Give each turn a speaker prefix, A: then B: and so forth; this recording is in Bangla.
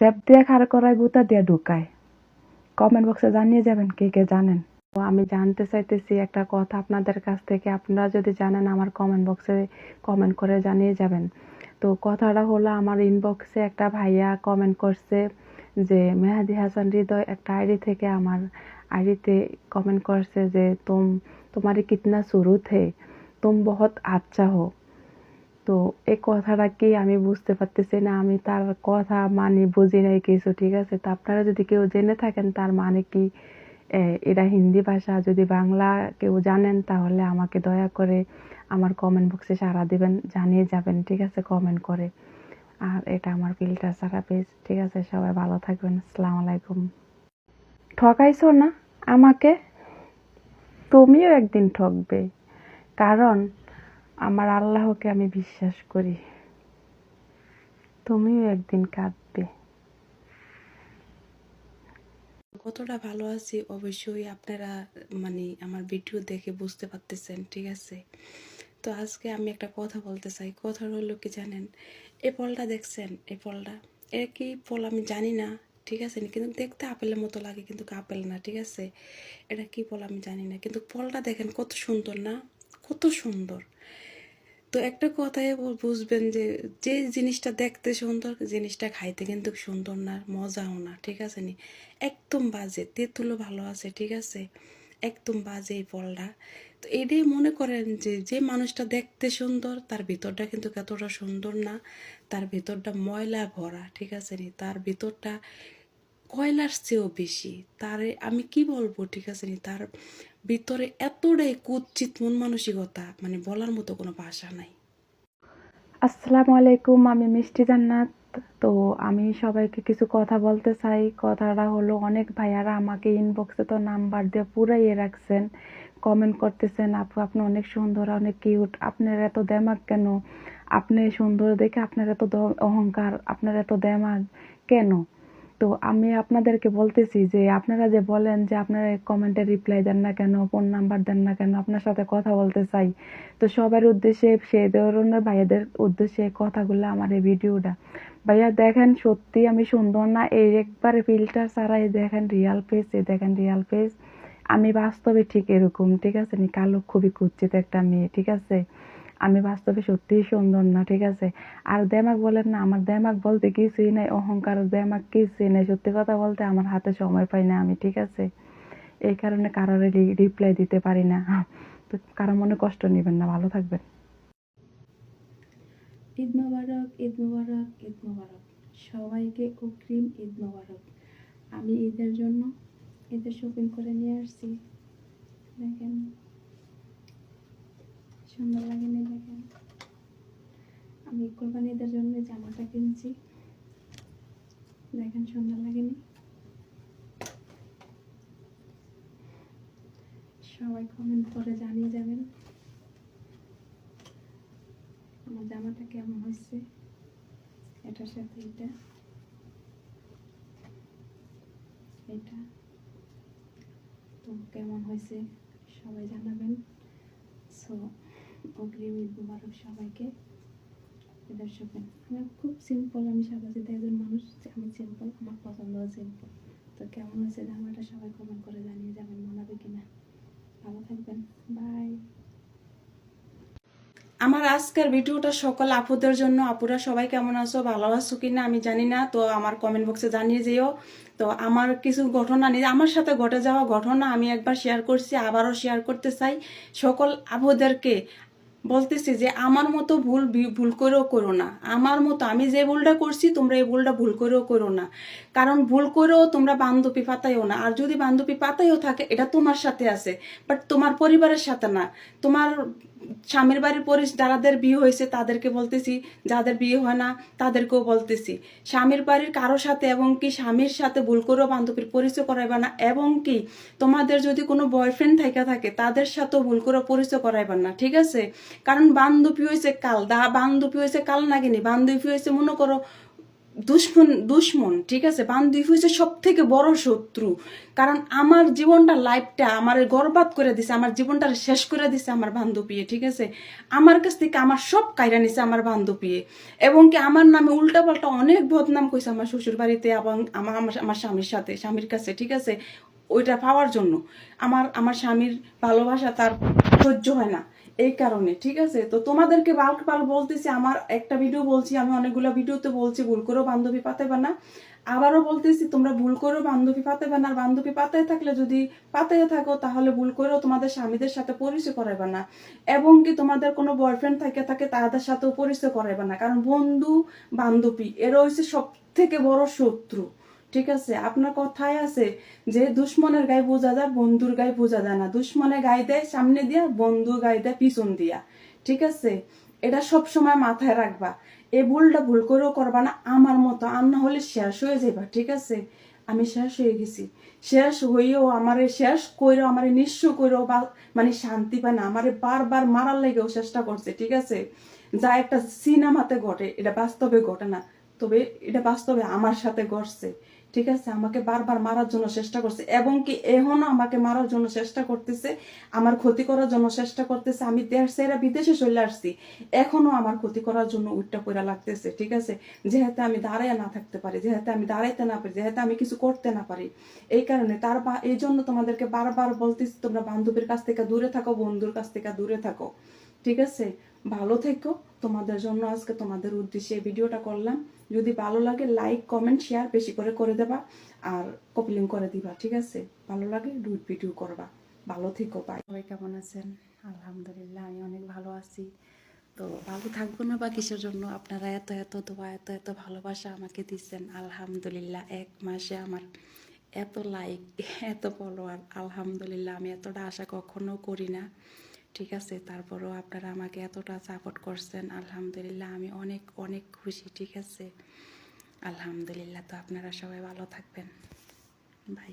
A: চ্যাপ দিয়ে খাড়া করায় গুতা দিয়ে ঢুকায় কমেন্ট বক্সে জানিয়ে যাবেন কে কে জানেন। তো আমি জানতে চাইতেছি একটা কথা আপনাদের কাছ থেকে। আপনারা যদি জানেন, আমার কমেন্ট বক্সে কমেন্ট করে জানিয়ে যাবেন। তো কথাটা হলো, আমার ইনবক্সে একটা ভাইয়া কমেন্ট করছে যে, মেহাদি হাসান হৃদয় একটা আইডি থেকে আমার আইডিতে কমেন্ট করছে যে, তুম তোমারে কিতনা সুরুত হে তুম বহুত আচ্ছা হো। তো এই কথাটা কি আমি বুঝতে পারতেছি না? আমি তার কথা মানে বুঝি নাই কিছু ঠিক আছে? তো আপনারা যদি কেউ জেনে থাকেন তার মানে কি? এ, এটা হিন্দি ভাষা যদি বাংলা কেউ জানেন তাহলে আমাকে দয়া করে আমার কমেন্ট বক্সে সাড়া দিবেন জানিয়ে যাবেন ঠিক আছে? কমেন্ট করে। আর এটা আমার ফিল্টার সারা পেজ ঠিক আছে? সবাই ভালো থাকবেন। আসসালামু আলাইকুম। ঠকাইছো না আমাকে? তুমিও একদিন ঠকবে। কারণ আমার আল্লাহকে আমি বিশ্বাস করি। তুমিও একদিন কাঁদবে।
B: কতটা ভালো আছি অবশ্যই আপনারা মানে আমার ভিডিও দেখে বুঝতে পারতেছেন, ঠিক আছে? তো আজকে আমি একটা কথা বলতে চাই। কথা হলো কি জানেন এ ফলটা দেখছেন, এই ফলটা? এর কি ফল আমি জানি না, ঠিক আছে? কিন্তু দেখতে আপেলের মতো লাগে, কিন্তু আপেল না, ঠিক আছে? এটা কি ফল আমি জানি না। কিন্তু ফলটা দেখেন কত সুন্দর না? কত সুন্দর। তো একটা কথাই বুঝবেন যে যে জিনিসটা দেখতে সুন্দর, জিনিসটা খাইতে কিন্তু সুন্দর না মজাও না, ঠিক আছে নি? একদম বাজে, তেঁতুলও ভালো আছে, ঠিক আছে? একদম বাজে এই ফলটা। তো এটাই মনে করেন যে যে মানুষটা দেখতে সুন্দর, তার ভিতরটা কিন্তু এতটা সুন্দর না, তার ভিতরটা ময়লা ভরা, ঠিক আছে নি? তার ভিতরটা কয়লার চেয়েও বেশি? তারে আমি কি বলব? ঠিক আছে নি, তার ভিতরে এতটাই কুৎসিত মন মানসিকতা মানে বলার মতো কোনো ভাষা নাই।
A: আসসালামু আলাইকুম, আমি মিষ্টি জান্নাত। তো আমি সবাইকে কিছু কথা বলতে চাই। কথাটা হলো, অনেক ভাইয়ারা আমাকে ইনবক্সে তো নাম্বার দিয়ে পুরাইয়ে রাখছেন। কমেন্ট করতেছেন, আপু, আপনি অনেক সুন্দর, অনেক কিউট আপনার এত দেমাগ কেন? আপনি সুন্দর দেখে আপনার এত অহংকার, আপনার এত দেমাগ কেন? তো আমি আপনাদেরকে বলতেছি যে, আপনারা যে বলেন যে আপনারা কমেন্টে রিপ্লাই দেন না কেন ফোন নাম্বার দেন না কেন, আপনার সাথে কথা বলতে চাই, তো সবার উদ্দেশ্যে সে ধরনের ভাইয়াদের উদ্দেশ্যে কথাগুলো আমার এই ভিডিওটা। ভাইয়া দেখেন, সত্যি আমি সুন্দর না, এই একবারে ফিল্টার ছাড়াই দেখেন রিয়াল ফেস এই দেখেন রিয়াল ফেস আমি বাস্তবে ঠিক এরকম, ঠিক আছে নি? কালো, খুবই কুচ্ছিত একটা মেয়ে, ঠিক আছে? আমি বাস্তবে সত্যিই সুন্দর না, ঠিক আছে? আর দেমাক বলেন না, আমার দেমাগ বলতে কিছুই নাই, অহংকার দেমাগ কিছুই নাই। সত্যি কথা বলতে আমার হাতে সময় পাই না আমি, ঠিক আছে? এই কারণে কারোর রিপ্লাই দিতে পারি না। তো কারও মনে কষ্ট নেবেন না, ভালো থাকবেন।
B: ঈদ মোবারক ঈদ মোবারক ঈদ মোবারক। সবাইকে অগ্রিম ঈদ মোবারক। আমি ঈদের জন্য ঈদের শপিং করে নিয়ে আসছি। দেখেন। সুন্দর লাগে লাগেনি দেখেন। আমি কোরবানি ঈদের জন্য জামাটা কিনছি। দেখেন সুন্দর লাগেনি। সবাই কমেন্ট করে জানিয়ে যাবেন। আমার জামাটা কেমন হয়েছে? এটার সাথে এটা এটা তো কেমন হয়েছে সবাই জানাবেন। সো অগ্রিম ঈদ মুবারক সবাইকে। এদের শপিং আমি খুব সিম্পল আমি সাদাসিধা একজন মানুষ আমি সিম্পল আমার পছন্দ সিম্পল তো কেমন হয়েছে জামাটা সবাই কমেন্ট করে জানিয়ে যাবেন মানাবে কিনা। ভালো থাকবেন। বাই আমার আজকের ভিডিওটা সকল আপুদের জন্য, আপুরা সবাই কেমন আছো, ভালো আছো কিনা আমি জানি না, তো আমার কমেন্ট বক্সে জানিয়ে যেও। তো আমার কিছু ঘটনা নিয়ে, আমার সাথে ঘটে যাওয়া ঘটনা আমি একবার শেয়ার করছি, আবারও শেয়ার করতে চাই সকল আপুদেরকে। বলতেছি যে, আমার মতো ভুল ভুল করেও করো না। আমার মতো, আমি যে ভুলটা করছি, তোমরা এই ভুলটা ভুল করেও করো না। কারণ ভুল করেও তোমরা বান্ধবী পাতাইও না। আর যদি বান্ধবী পাতাইও থাকে, এটা তোমার সাথে আছে। বাট তোমার পরিবারের সাথে না। তোমার স্বামীর বাড়ির পরিস যাদের বিয়ে হয়েছে, তাদেরকে বলতেছি, যাদের বিয়ে হয় না, তাদেরকেও বলতেছি। স্বামীর বাড়ির কারোর সাথে এবং কি স্বামীর সাথে ভুল করেও বান্ধবীর পরিচয় করাইবা না, এবং কি তোমাদের যদি কোনো বয়ফ্রেন্ড থাকা থাকে, তাদের সাথেও ভুল করে পরিচয় করাইবা না, ঠিক আছে? কারণ বান্ধবী হয়েছে কাল, দা বান্ধবী হয়েছে কাল নাগিনি, বান্ধবী হয়েছে মনে করো দুশ্মন দুশ্মন, ঠিক আছে? বান্ধবী হয়েছে সব থেকে বড় শত্রু। কারণ আমার জীবনটা লাইফটা আমার গর্বাদ করে দিছে, আমার জীবনটা শেষ করে দিছে আমার বান্ধবী ঠিক আছে? আমার কাছ থেকে আমার সব কায়রা নিছে আমার বান্ধবী এবং কি আমার নামে উল্টাপাল্টা অনেক বদনাম কইছে আমার শ্বশুর বাড়িতে এবং আমার আমার- আমার স্বামীর সাথে, স্বামীর কাছে, ঠিক আছে? ওইটা পাওয়ার জন্য। আমার আমার স্বামীর ভালোবাসা তার সহ্য হয় না। এই কারণে, ঠিক আছে? তো তোমাদেরকে বাল্ক পাল বলতেছি, আমার একটা ভিডিও বলছি, আমি অনেকগুলো ভিডিওতে বলছি, ভুল করেও বান্ধবী পাতাবে না। আবারও বলতেছি, তোমরা ভুল করেও বান্ধবী পাতাবে না। আর বান্ধবী পাতায় থাকলে যদি পাতায় থাকো, তাহলে ভুল করেও তোমাদের স্বামীদের সাথে পরিচয় করাবে না। এবং কি তোমাদের কোনো বয়ফ্রেন্ড থাকে থাকে তাদের সাথেও পরিচয় করাবে না। কারণ বন্ধু বান্ধবী, এরা হচ্ছে সব থেকে বড় শত্রু। ঠিক আছে? আপনার কথায় আছে যে দুশ্মনের গায়ে বোঝা যায়, বন্ধুর গায়ে বোঝা যায় না। দুশ্মনের গায়ে দেয়, সামনে দিয়া বন্ধু গায়ে দেয়, পিছন দিয়া। ঠিক আছে? এটা সব সময় মাথায় রাখবা। এই ভুলটা ভুল করেও করবা না, আমার মতো। আর না হলে শেষ হয়ে যাবা ঠিক আছে? আমি শেষ হয়ে গেছি। শেষ হইয়েও আমারে শেষ কইরেও আমারে নিঃস্ব কইরেও বা মানে শান্তি পায় না। আমারে বারবার মারার লেগেও চেষ্টা করছে, ঠিক আছে? যা একটা সিনেমাতে ঘটে, এটা বাস্তবে ঘটে না। তবে এটা বাস্তবে আমার সাথে ঘটছে। ঠিক আছে, আমাকে বারবার মারার জন্য চেষ্টা করছে এবং কি এখনও আমাকে মারার জন্য চেষ্টা করতেছে, আমার ক্ষতি করার জন্য চেষ্টা করতেছে, আমি দেশ ছেড়ে বিদেশে চলে আসছি, এখনও আমার ক্ষতি করার জন্য উল্টা করে লাগতেছে, ঠিক আছে? যেহেতু আমি দাঁড়ায় না থাকতে পারি, যেহেতু আমি দাঁড়াইতে না পারি, যেহেতু আমি কিছু করতে না পারি, এই কারণে তার এই জন্য তোমাদেরকে বারবার বলতেছি, তোমরা বান্ধবীর কাছ থেকে দূরে থাকো, বন্ধুর কাছ থেকে দূরে থাকো। ঠিক আছে? ভালো থেকো। তোমাদের জন্য আজকে তোমাদের উদ্দেশ্যে এই ভিডিওটা করলাম। যদি ভালো লাগে লাইক কমেন্ট শেয়ার বেশি করে করে দেবা আর কপিলিং করে দিবা, ঠিক আছে? ভালো লাগে ডুট ভিডিও করবা। ভালো থেকো বাই সবাই কেমন আছেন? আলহামদুলিল্লাহ, আমি অনেক ভালো আছি। তো ভালো থাকব না বা কিসের জন্য? আপনারা এত এত দোয়া, এত এত ভালোবাসা আমাকে দিচ্ছেন। আলহামদুলিল্লাহ, এক মাসে আমার এত লাইক এত ফলোয়ার আলহামদুলিল্লাহ, আমি এতটা আশা কখনো করি না। ঠিক আছে, তারপরও আপনারা আমাকে এতটা সাপোর্ট করছেন, আলহামদুলিল্লাহ আমি অনেক অনেক খুশি, ঠিক আছে? আলহামদুলিল্লাহ, তো আপনারা সবাই ভালো থাকবেন। বাই